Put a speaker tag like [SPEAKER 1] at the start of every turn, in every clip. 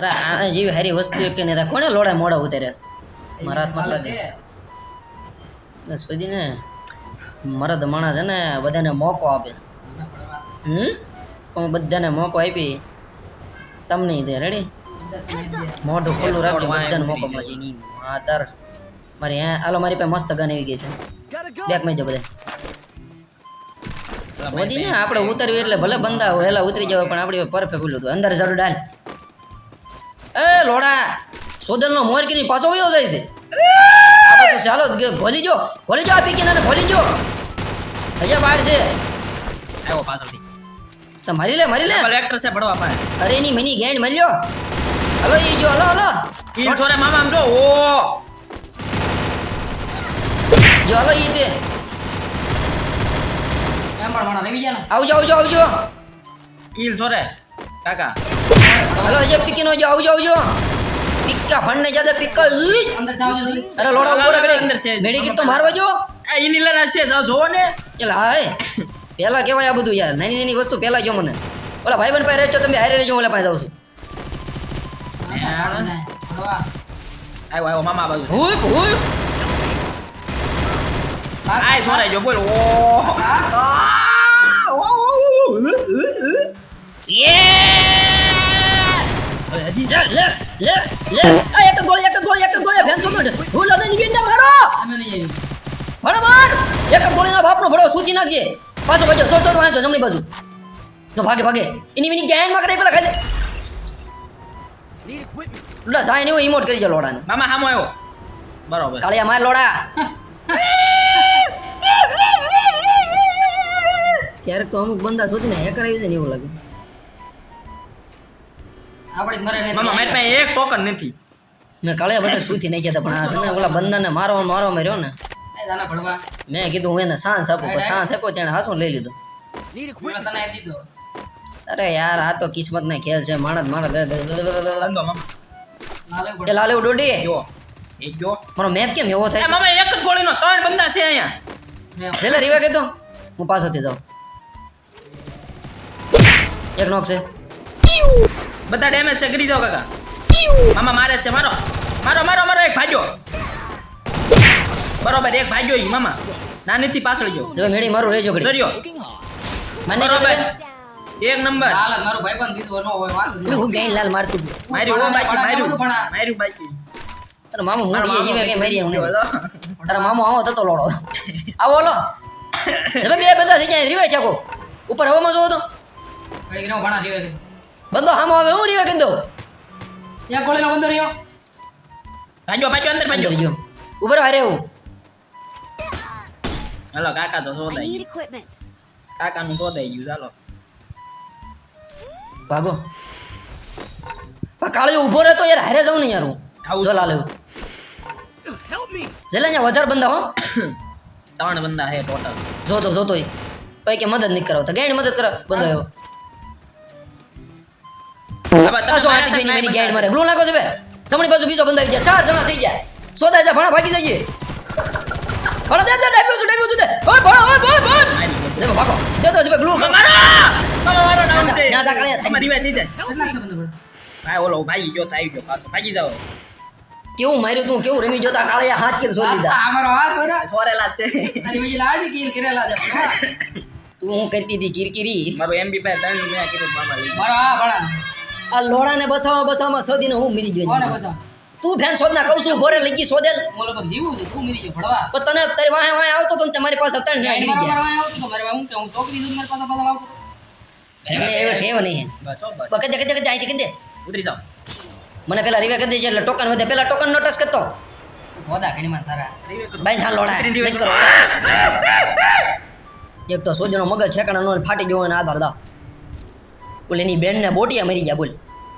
[SPEAKER 1] અરે આ જેવી હારી વસ્તુ એક કે નહીં કોને લોડા મોડા ઉતાર્યા છે. મારા હાથમાં લાગે ને સુધી ને મરદ માણસ છે ને બધાને મોકો આપે. હમ? હું બધાને મોકો આપી. તમને દે રેડી મોઢું ખુલ્લું રાખજો બધાને મોકો મળે નહીં આધાર મારી હે હાલો મારી પાસે મસ્ત ગન આવી ગઈ છે. બેકમાં જો બધા. મોદી ને આપણે ઉતરવી એટલે ભલે બંધા હોય હેલા ઉતરી જવાય પણ આપણી પરફેક્ટ ઉલ્લું હતું. અંદર જરૂર ડાલ. એ લોડા સોદનનો મોર કરી પાછો વયો જાય છે. આ બધું ચાલો ખોલી જો ખોલી જો આ પીકી ને ખોલી જો. હજી બહાર છે.
[SPEAKER 2] આવ્યો પાછળથી.
[SPEAKER 1] તો મરી લે મરી લે.
[SPEAKER 2] કલેક્ટર છે ભણવા પાસે.
[SPEAKER 1] અરે એની મિની ગેન્ડ મળ્યો. હલો ઈ જો હલો હલો.
[SPEAKER 2] કિલ છોરે મામા આમ જો. ઓ.
[SPEAKER 1] જો હલો ઈ તે.
[SPEAKER 3] એમ પણ મણા રમી ગયા ને.
[SPEAKER 1] આવજો આવજો આવજો.
[SPEAKER 2] કિલ છોરે કાકા.
[SPEAKER 1] હલો જે પીકી નો જો આવજો આવજો. પિક્કા ફંડ ને જાતે પિક્કા ઉઈ!
[SPEAKER 3] અંદર જાવ જલ્દી
[SPEAKER 1] અરે લોડા ઉપર
[SPEAKER 2] અંદર
[SPEAKER 1] રગડે
[SPEAKER 2] છે.
[SPEAKER 1] મેડિકિટ તો મારવા જો.
[SPEAKER 2] આ ઈની લેના છે જાવ જોવો ને.
[SPEAKER 1] એટલે હાય. પેલા કેવાય આ બધું યાર. નાની નાની વસ્તુ પેલા જો મને. ઓલા ભાઈ બન પાસે રહેજો તમે હારે રહેજો ઓલા પાસે જાઉં છું.
[SPEAKER 2] આવ્યો આવ્યો મામા બાજુ.
[SPEAKER 1] હુઈ હુઈ
[SPEAKER 2] આય છોરે જો બોલ. ઓ.
[SPEAKER 1] લે હજી જા લે લે લે આ એક ગોળી એક ગોળી એક ગોળી ફેન્સો તો હું લદે ની બેન મારો
[SPEAKER 3] અમે નહીં આવી
[SPEAKER 1] ભણો માર એક ગોળીના બાપનો ભડો સૂચી નાખજે પાછો ભાજો તો તો વાંચો જમણી બાજુ તો ભાગે ભાગે એની વિની ગેનમાં કરે પેલા ખાઈ લુડા સાઈ ને ઇમોટ કરી છે લોડાને
[SPEAKER 2] મામા હામો આવ્યો બરોબર
[SPEAKER 1] કાળિયા માર લોડા ક્યારેક તો અમુક બંદા શોધીને હે કરાવી દે ને એવું લાગે
[SPEAKER 3] આપણે જ મરે
[SPEAKER 2] મામા મારી પાસે એક ટોકન નથી
[SPEAKER 1] મેં કાળિયા બધા સુથી નાખ્યા હતા પણ આ છે ને ઓલા બંદાને મારવા મારવા માર્યો ને
[SPEAKER 3] એ જાના ભણવા
[SPEAKER 1] મેં કીધું હું એને સાંસ આપો પણ સાંસ આપ્યો તેને હાથું લઈ લીધું
[SPEAKER 3] મને તને આપી દીધો
[SPEAKER 1] અરે યાર આ તો કિસ્મત ના ખેલ છે માણસ માણસ એ લાલે ડોડી મારો મેપ કેમ એવો
[SPEAKER 2] એ
[SPEAKER 1] થાય
[SPEAKER 2] મામા એક જ ગોળીનો ત્રણ બંદા છે અહીંયા
[SPEAKER 1] છેલ્લે રીવા કીધું હું પાછળથી જાઉં એક નોક છે
[SPEAKER 2] બધા ડેમેજ છે ગરી જાઓ કાકા. મામા મારે છે મારો. મારો મારો મારો એક ભાગ્યો. બરોબર એક ભાગ્યો ઈ મામા. નાનીથી પાછળ ગયો.
[SPEAKER 1] હવે મેડી મારું રહેજો ઘડી
[SPEAKER 2] દરિયો
[SPEAKER 1] મને
[SPEAKER 2] બરોબર. એક નંબર.
[SPEAKER 3] લાલ મારો મારું ભાઈબંધ દીધો નો હોય વાત
[SPEAKER 1] તું હું ગાઈન લાલ મારતું હતું.
[SPEAKER 2] માર્યું ઓ બાકી માર્યું. માર્યું બાકી.
[SPEAKER 1] તારા મામો
[SPEAKER 2] મારો
[SPEAKER 1] જીવે કે મારી હું. તારા મામો આવો થતો લોડો આવો લો. તમે બે બધા થઈ જાય રીવે ચાકો ઉપર હવામાં જોવો તો.
[SPEAKER 3] ભણા જીવે છે
[SPEAKER 1] બંદો હામો આવે હું રીવે કીધું
[SPEAKER 3] ત્યાં ગોળીનો બંદર રહ્યો.
[SPEAKER 2] ભાગ્યો ભાગ્યો અંદર ભાગ્યો
[SPEAKER 1] ગયો ઉપર હારે હું.
[SPEAKER 2] હાલો કાકા તો
[SPEAKER 4] equipment.
[SPEAKER 2] કાકાનું શોધાઈ ગયું ચાલો.
[SPEAKER 1] ભાગો. કાળો ઊભો રહેતો યાર હારે જાઉં ને યાર હું.
[SPEAKER 2] આવું
[SPEAKER 1] જો લાલે જેલા અહીંયા વધારે બંદા હો.
[SPEAKER 2] ત્રણ બંદા હે ટોટલ
[SPEAKER 1] જોતો જોતો. પછી કે મદદ નહીં કરાવતા. ગાઈડ મદદ કરો બંધો આવ્યો. આ જો આટી બેની મેની ગાઈડ મારે. બ્લુ નાખો છે બે. જમણી બાજુ બીજો બંધ આવી જાય ચાર જણા થઈ જાય સોદા જાય ભણા ભાગી જઈએ. ભણા દે દે ડાબ્યો છું ડાબ્યો છું દે. ઓય ભણા ઓય બોય બોય જેમાં ભાગો. દે તો છે બ્લુ
[SPEAKER 2] મારો મારો મારો ડાઉન છે.
[SPEAKER 1] ન્યા જા કાળિયા.
[SPEAKER 2] તમારી વાત થઈ જાય
[SPEAKER 3] કેટલા છે બંદર
[SPEAKER 2] ભાઈ? ઓલો ભાઈ ગયો તો આવી ગયો પાછો ભાગી જાઓ.
[SPEAKER 1] કેવું માર્યું તું કેવું રમી જોતા કાળિયા હાથ કે સોલી લીધા?
[SPEAKER 3] અમારો હાથ ભર્યા.
[SPEAKER 2] સોરેલા છે.
[SPEAKER 3] તારી બીજી લાડી કીલ કરેલા છે
[SPEAKER 1] તું હું કરતી હતી કિરકિરી?
[SPEAKER 2] મારો એમબી પાસે ત્રણ મેં કીધું મામા
[SPEAKER 3] મારો આ ભણા.
[SPEAKER 1] આ લોડાને બસાવા બસાવામાં શોધીને હું મરી
[SPEAKER 3] કોને
[SPEAKER 1] ગયો તું ફેન શોધના કહું છું ભોરે
[SPEAKER 3] લગી શોધેલ. જીવું છું તું મરી ગયો
[SPEAKER 1] પણ તને તારી વાહે વાહે આવતો તો તમારી પાસે ત્રણ જણા ગીરી ગયા.
[SPEAKER 3] મારવા તો મારે હું કે હું ચોકડી દૂધ મારી પાસે આવતો
[SPEAKER 1] એમને એવો ટેવ નહીં
[SPEAKER 2] બસ બસ.
[SPEAKER 1] બસ કદે કદે કદે આઈથી કદે.
[SPEAKER 2] ઉતરી જાઓ.
[SPEAKER 1] મને પેલા રિવે કરી દેજે એટલે ટોકન વધે. પેલા ટોકન નોટિસ કરતો.
[SPEAKER 3] તું ગોદા ઘણીમાં તારા.
[SPEAKER 1] બાઈ થા લોડા બંધ કરો. એક તો સોજનો મગજ છેકણા નો ફાટી ગયો અને આધાર દા. બોલ એની બેન ને બોટિયા મરી ગયા બોલ.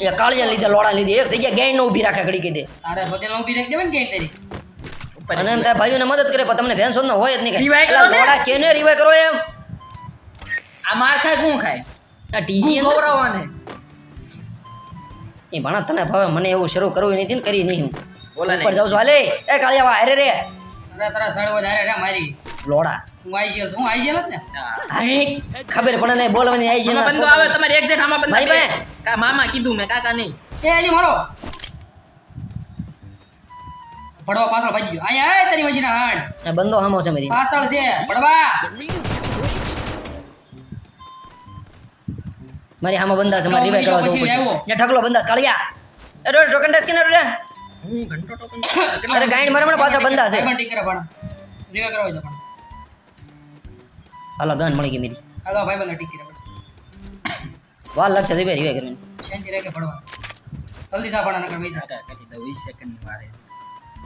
[SPEAKER 1] એ કાળિયા લીધે લોડા લીધે એક જગ્યા ગેંડ નો ઊભી રાખે ઘડી કીધી
[SPEAKER 3] તારે હોટેલ ઊભી રાખી દેવાય ને કે તારી?
[SPEAKER 1] અને એમ થાય ભાઈઓને મદદ કરે પણ તમને ભેંસો નો હોય જ નહીં લોડા કેને રિવાય કરો એમ?
[SPEAKER 2] આ માર ખાય કોણ ખાય?
[SPEAKER 1] આ ટીજી
[SPEAKER 2] ગૌરવાને
[SPEAKER 1] એ ભણા તને ભાવે મને એવું શરૂ કરવું નથી ને કરી નહીં હું. ઉપર જાઉં છું હાલે. એ કાળિયા વા અરે રે.
[SPEAKER 3] અરે તારા સળવો જારે રે મારી.
[SPEAKER 1] લોડા.
[SPEAKER 3] હું આઈસીએલ છું. હું આઈસીએલ જ ને?
[SPEAKER 1] હાઈ ખબર પડે નહીં બોલવાની
[SPEAKER 2] મામા બંદો આવે તમારે એક્ઝેક્ટ આમાં બંદા
[SPEAKER 1] મારી ભાઈ
[SPEAKER 2] કા મામા કીધું મેં કાકા નહીં.
[SPEAKER 3] એ આજે મારો પડવા પાછળ ભાજી ગયો. અહીંયા આય તારી મશીના હાડ.
[SPEAKER 1] બંદો હામો છે મારી.
[SPEAKER 3] પાછળ છે. પડવા
[SPEAKER 1] મારી હામો બંદા છે મારી રિવાઈ કરવા જવું પડશે.
[SPEAKER 3] આવ્યો.
[SPEAKER 1] ત્યાં ઢગલો કાળિયા. એ રોડ ટોકન ટેસ્ક ને રોડ?
[SPEAKER 2] હું ઘંટો ટોકન
[SPEAKER 1] અરે ગાઈડ મારે મને પાછા બંદા છે.
[SPEAKER 3] ટીક પણ. રિવે કરવા પણ.
[SPEAKER 1] હાલો ગન મળી ગઈ મેરી.
[SPEAKER 3] તો ભાઈ બંધ ટીકી કરે બસ
[SPEAKER 1] વાર લાગશે તે રિવાઈ કરવાની
[SPEAKER 3] શાંતિ રહે કે પડવા જલ્દી જા પણ નકર વઈ જા
[SPEAKER 2] કરી દઉં વીસ સેકન્ડ મારે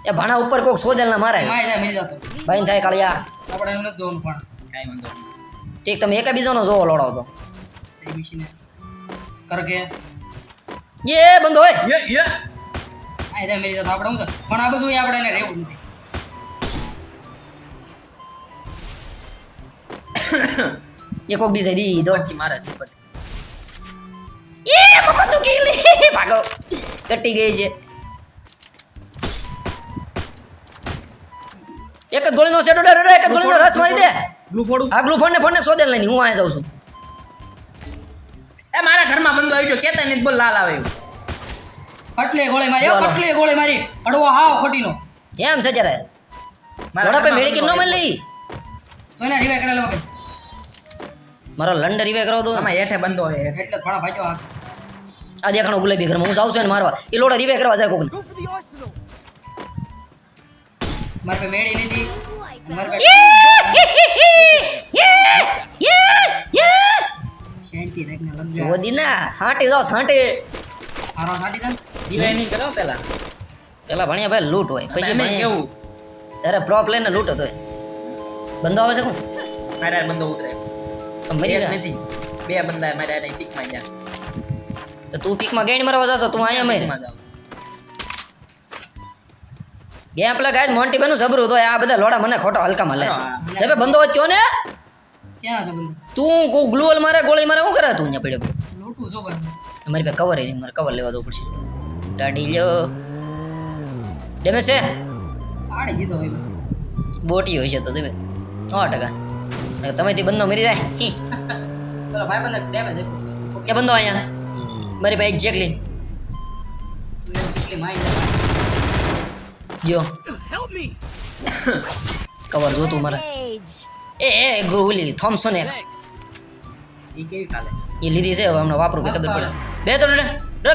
[SPEAKER 1] એ ભાણા ઉપર કોક સોદેલ ના મારે.
[SPEAKER 3] માય જાય મિલ જાતો.
[SPEAKER 1] ભાઈ થાય કાળિયા.
[SPEAKER 3] આપણે એનું નથી જોવાનું પણ.
[SPEAKER 2] કાઈ વાંધો નહીં.
[SPEAKER 1] ઠીક તમે એકા બીજાનો જોવો લોડો તો.
[SPEAKER 3] મશીને. કર કે.
[SPEAKER 1] એ બંધો હોય.
[SPEAKER 2] યે યે.
[SPEAKER 3] આ જાય મિલ જાતો. આપણે હું પણ આ બધું આપણે એને રહેવું નથી.
[SPEAKER 1] એ કોક બીજે દી દો
[SPEAKER 2] બાકી મારા જ ઉપરથી
[SPEAKER 1] એ પપ્પા તું કીલી ભાગો કટી ગઈ છે એક જ ગોળીનો સેટો ડર એક જ ગોળીનો રસ મારી દે
[SPEAKER 2] ગ્લુ ફોડું
[SPEAKER 1] આગલું ફોન ને ફોન ને સોદેલ નહીં હું અહીંયા જાઉં છું
[SPEAKER 2] એ મારા ઘરમાં બંદો આવી ગયો કેતા નહીં બોલ લાલ આવે
[SPEAKER 3] કટલે ગોળે મારી. કટલે ગોળે મારી અડવો હાવ ખોટીનો
[SPEAKER 1] એમ છે જરા
[SPEAKER 2] મારા
[SPEAKER 1] વડા પે મેડિકલ ન મળી
[SPEAKER 3] સોના રિવાય કરેલા વગર
[SPEAKER 1] મારો લંડ રિવે કરાવ દો
[SPEAKER 2] આમાં હેઠે બંધો હે.
[SPEAKER 3] એટલે થોડા ભાઈઓ આ
[SPEAKER 1] આ દેખાણો ગુલાબી ઘરમાં. હું જાઉં છું ને મારવા. એ લોડા રિવે કરવા જાય કોકને.
[SPEAKER 3] મારે પાસે મેળી નથી મારે પાસે શાંતિ રાખને લગ જા
[SPEAKER 1] ઓદી ના સાંટી જાઓ સાંટે
[SPEAKER 2] નહીં કરો પેલા.
[SPEAKER 1] પેલા ભણ્યા ભાઈ લૂંટ હોય. પછી ભણ્યા.
[SPEAKER 2] કેવું?
[SPEAKER 1] પ્રોપ લઈને લૂંટ હતો બંધો આવે છે કોણ?
[SPEAKER 2] મારે બંધો ઉતરે.
[SPEAKER 1] તો મરી.
[SPEAKER 2] નથી. બે ગયા.
[SPEAKER 1] તો તું પીકમાં ગેણ મારવા જાતો તું અહીંયા મર. ગેમ પ્લે ગાઈસ મોન્ટી બેનું જબરું તો આ બધા લોડા મને ખોટો હલકા મળે. સાહેબ બંધો હોય કયો ને
[SPEAKER 3] ક્યાં છે બંદો?
[SPEAKER 1] તું કો ગ્લુઅલ મારે ગોળી મારે શું કરે તું અહીંયા પડ્યો?
[SPEAKER 3] લૂંટું જો ભાઈ
[SPEAKER 1] મારી પાસે કવર નહીં મારે કવર લેવા જવું પડશે. ગાડી લ્યો. ડેમેજ છે?
[SPEAKER 3] આડી દીધો ભાઈ
[SPEAKER 1] બોટી હોય છે તો દેવે 100 ટકા. નકર તમેથી બંદો મરી જાય.
[SPEAKER 3] ભાઈ ડેમેજ
[SPEAKER 1] એ બંધો અહીંયા. મારી ભાઈ એક્ઝેક્ટલી
[SPEAKER 3] ચીકલી કવર
[SPEAKER 1] જો કવર જોતું મારે. એ એ ઓલી થોમસન એક્સ
[SPEAKER 2] એ કેવી કાલે?
[SPEAKER 1] એ લીધી છે હવે હમણાં વાપરું કે ખબર પડે. બે તો રે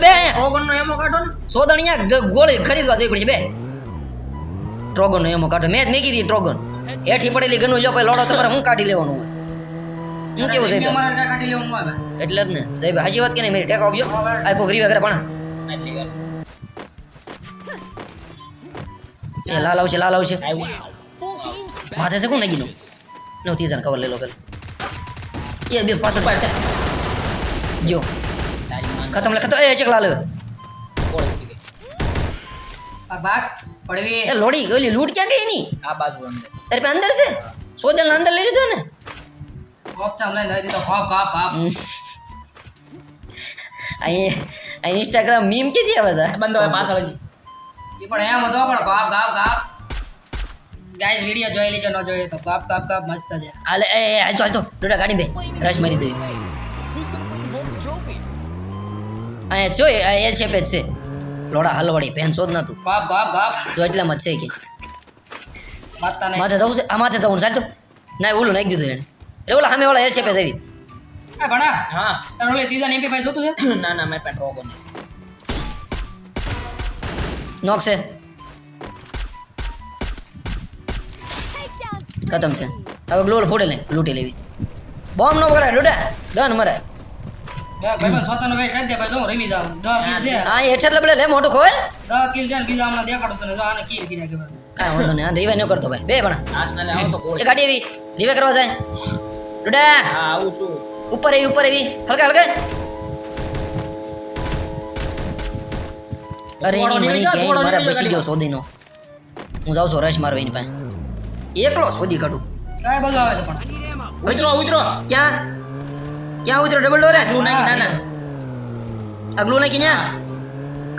[SPEAKER 1] બે. અહીંયા
[SPEAKER 2] ઓગણનો એમો કાઢો ને.
[SPEAKER 1] સોદણિયા ગોળી ખરીદવા જઈ પડી બે. ટ્રોગનનો એમાં કાઢો. મેં જ મેં કીધી ટ્રોગન હેઠી પડેલી ગનું લ્યો પછી લોડો તમારે હું કાઢી લેવાનું હોય? હું કેવું
[SPEAKER 3] આવે
[SPEAKER 1] એટલે જ ને. સાહેબ ભાઈ હાજી વાત કે નહીં? મેરી ટેકો આપજો. આ કોઈ રીવે વગેરે પણ એ લાલ આવશે લાલ આવશે. માથે છે કોણ નાખી દઉં? નો જણ કવર લઈ લો પેલા. એ બે પાછળ
[SPEAKER 2] છે.
[SPEAKER 1] જો. ખતમ લે ખતમ. એ ચેક લાલ હવે.
[SPEAKER 3] ભાગ. પડવી.
[SPEAKER 1] એ લોડી ઓલી લૂટ ક્યાં ગઈ એની?
[SPEAKER 2] આ બાજુ અંદર.
[SPEAKER 1] તારે પે અંદર છે? સોદલ અંદર લઈ લીધો ને
[SPEAKER 3] કોપ ચામ લઈને લઈ દીધો. કાપ કાપ કોપ
[SPEAKER 1] અહીં અહીં ઇન્સ્ટાગ્રામ મીમ કીધી આવે છે?
[SPEAKER 2] બંધો હવે પાછળ હજી.
[SPEAKER 3] એ પણ એમ હતો પણ કોપ કાપ કાપ ગાઈસ વિડિયો જોઈ લેજો ન જોઈએ તો કાપ કાપ કાપ મસ્ત છે.
[SPEAKER 1] હાલે એ એ, હાલતો હાલતો ડોડા ગાડી બે. રશ મારી દઈ અહીંયા જો એ એલ છે. લોડા હલવાડી પેન શોધ નતું. બાપ
[SPEAKER 3] બાપ કાપ
[SPEAKER 1] જો એટલામાં જ છે કે. માથે જવું છે આ માથે જવું ચાલતો ના ઓલું નાખી દીધું એને. રે ઓલા સામે વાળા એ છે જ આવી.
[SPEAKER 3] આ ભણા
[SPEAKER 2] હા.
[SPEAKER 3] તને ઓલે ત્રીજા એમપી પાસે જોતું છે?
[SPEAKER 2] ના ના મેં પેટ્રોલ રોગો
[SPEAKER 1] નોક છે. ખતમ છે. હવે ગ્લોલ ફોડે લે લૂંટી લેવી. બોમ્બ નો વગડે ડોડા ગન મરે
[SPEAKER 3] ભાઈ ભાઈ વેચ કરી દે ભાઈ જો હું રમી જાઉં. દસ કિલ છે.
[SPEAKER 1] આ હેઠળ એટલે લે મોટું ખોલ.
[SPEAKER 3] દસ કિલ છે ને બીજા હમણાં દેખાડું તને જો આને કિલ કર્યા કે ભાઈ
[SPEAKER 1] કાંઈ વાંધો નહીં આ ન કરતો ભાઈ. બે પણ
[SPEAKER 2] આસનાલે આવો તો કોળ.
[SPEAKER 1] ગાડી એવી રીવે કરવા જાય. ડોડા.
[SPEAKER 2] હા આવું છું.
[SPEAKER 1] ઉપર એવી ઉપર એવી હલકા હલકા. અરે એની મારા બસી
[SPEAKER 2] ગયો
[SPEAKER 1] સોદીનો. હું જાઉં છું રશ મારવા એની પાસે. એકલો શોધી કાઢું.
[SPEAKER 3] કાંઈ બધું આવે છે પણ.
[SPEAKER 2] ઉતરો ઉતરો.
[SPEAKER 1] ક્યાં? ક્યાં ઉતરો ડબલ ડોરે
[SPEAKER 2] તું નાખી ના ના
[SPEAKER 1] આ ગ્લુ નાખી ન્યા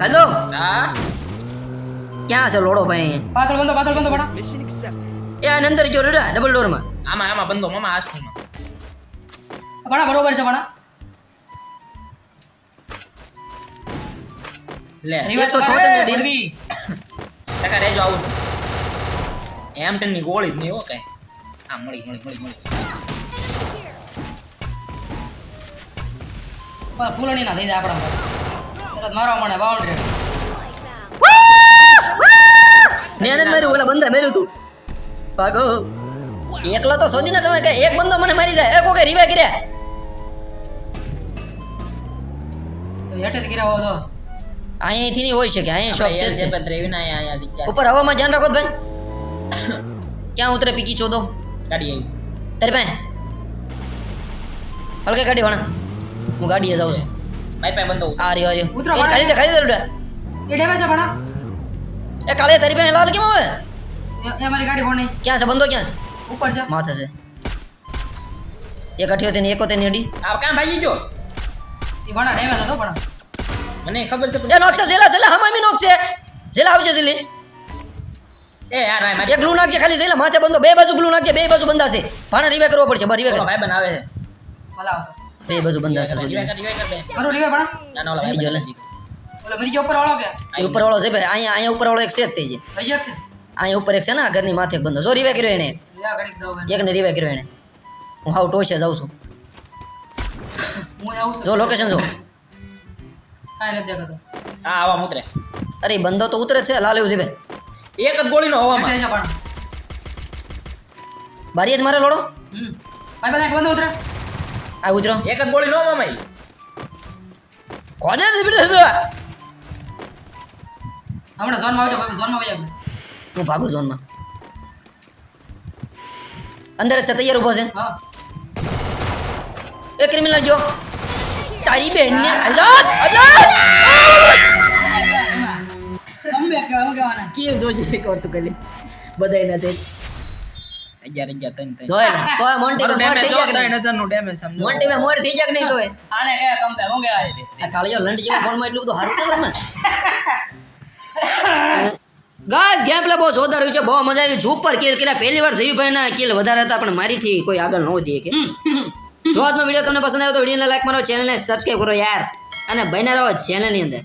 [SPEAKER 1] કાઢો
[SPEAKER 2] હા
[SPEAKER 1] ક્યાં છે લોડો ભાઈ
[SPEAKER 3] પાછળ બંધો પાછળ બંધો ભણા
[SPEAKER 1] એ આને અંદર ગયો ડોડા ડબલ ડોરમાં
[SPEAKER 2] આમાં આમાં બંધો મામા આસનામાં
[SPEAKER 3] ભણા બરોબર છે ભણા
[SPEAKER 2] લે
[SPEAKER 3] Revive
[SPEAKER 1] એકસો
[SPEAKER 3] તો
[SPEAKER 1] છોતેર
[SPEAKER 3] કરે,
[SPEAKER 1] ની deal.
[SPEAKER 3] ભરવી.
[SPEAKER 2] ટકા રહેજો આવું છું એમ ટેનની ગોળી જ નહીં હો કઈ મળી મળી મળી મળી
[SPEAKER 3] ફૂલણી ના થઈ જાય આપણા તરત મારવા મળે બાઉન્ડ્રી
[SPEAKER 1] મેં જ ઓલા બંદા મેર્યું તું. ભાગો. એકલો તો શોધી ને તમે કે એક બંદો મને મારી જાય. એ કોકે રીવા કર્યા?
[SPEAKER 3] તો હેઠે ગીરા હોવો તો
[SPEAKER 1] અહીંથી નહીં હોય શકે અહીં શોપ છે જ
[SPEAKER 2] છે.
[SPEAKER 1] તે.
[SPEAKER 2] પણ રેવીના અહીંયા જગ્યા
[SPEAKER 1] ઉપર હવામાં ધ્યાન રાખો ભાઈ. ક્યાં ઉતરે પીકી ચોદો?
[SPEAKER 2] ગાડી આવી.
[SPEAKER 1] તારી પાસે? હલકે ગાડી વાણા હું ગાડીએ જાઉં છું.
[SPEAKER 2] મારી પાસે બંધો
[SPEAKER 1] આ રહ્યો આ રહ્યો
[SPEAKER 3] ઉતરો,
[SPEAKER 1] ખાલી દે ખાલી દે રૂડા.
[SPEAKER 3] એ ડેમેજ છે ભણા.
[SPEAKER 1] એ કાલે તારી પાસે લાલ કેમ આવે?
[SPEAKER 3] એ- મારી ગાડી કોણ
[SPEAKER 1] ક્યાં છે? બંધો ક્યાં છે?
[SPEAKER 3] ઉપર છે.
[SPEAKER 1] માથે છે. એક અઠ્યોતેરની એકોતેરની અડી.
[SPEAKER 2] આ કામ ભાગી ગયો.
[SPEAKER 3] એ ભણા ડેમેજ હતો ભણા.
[SPEAKER 2] મને ખબર છે
[SPEAKER 1] એ નોક છે જેલા જેલા હમામી નોક છે જેલા આવજે દિલ્હી
[SPEAKER 2] એ યાર આ મારી
[SPEAKER 1] એક ગ્લુ નાખજે ખાલી જેલા માથે બંધો. બે બાજુ ગ્લુ નાખજે બે બાજુ બંધાશે. છે ભાણે રીવે કરવો પડશે બસ રીવે કર.
[SPEAKER 2] ભાઈ બનાવે છે.
[SPEAKER 3] ભલા
[SPEAKER 1] બે બધું બંધ છે
[SPEAKER 2] કરો રિવાય કર
[SPEAKER 3] રીવે ભણા
[SPEAKER 2] ના ના ઓલા
[SPEAKER 1] ગયો લે.
[SPEAKER 3] ઓલો મરી ગયો ઉપર વાળો કે?
[SPEAKER 1] ઉપર વાળો છે ભાઈ. અહીંયા અહીંયા ઉપર વાળો એક છે જ તે જે.
[SPEAKER 3] ભાઈ એક છે?
[SPEAKER 1] અહીંયા ઉપર એક છે ને ઘરની માથે બંધો. જો રીવે કર્યો એને.
[SPEAKER 3] એક
[SPEAKER 1] ને રીવે કર્યો એને. હું હાવ ટોશે જાઉં છું.
[SPEAKER 3] આવું છું.
[SPEAKER 1] જો લોકેશન જો.
[SPEAKER 2] હા આવા ઉતરે.
[SPEAKER 1] અરે બંધો તો ઉતરે જ છે. લાલ એવું છે
[SPEAKER 2] એક જ ગોળીનો હવામાં.
[SPEAKER 1] બારીએ જ મારે લોડો.
[SPEAKER 3] હમ. ભાઈ બધા એક ઉતરે.
[SPEAKER 1] આ ઉતરો
[SPEAKER 2] એક જ ગોળી નો મામાઈ.
[SPEAKER 1] કોને દીપડે તો
[SPEAKER 3] હમણાં ઝોનમાં આવજો ભાઈ ઝોનમાં વહી
[SPEAKER 1] હું ભાગું ઝોનમાં. અંદર છે તૈયાર ઊભો છે. એ ક્રિમિનલ જો તારી બેન ને આઝાદ
[SPEAKER 3] આઝાદ કમ બેક કેવાના?
[SPEAKER 1] કે જોજે કોર્તુ કલે બધાય ના દે
[SPEAKER 2] 11 11 3 3
[SPEAKER 1] જોય તો મોન્ટી
[SPEAKER 2] મે
[SPEAKER 1] મોર થઈ જાય 3000
[SPEAKER 2] નું ડેમેજ સમજો
[SPEAKER 1] મોન્ટી મે મોર થઈ જાય નહીં તોય.
[SPEAKER 3] આને કે કંપે હું કે
[SPEAKER 1] આ કાળિયો લંડ જેવો ફોનમાં એટલું બધું હારું કેમ રમે? ગાઈસ ગેમ પ્લે બહુ જોરદાર રહ્યું છે બહુ મજા આવી. જુપર કિલ કર્યા પહેલી વાર જીવભાઈ ના કિલ વધારે હતા પણ મારી થી કોઈ આગળ ન દે કે જો આજનો વીડિયો તમને પસંદ આવ્યો તો વિડીયોને લાઈક મારો ચેનલને સબસ્ક્રાઈબ કરો યાર. અને બન્યા ચેનલની અંદર.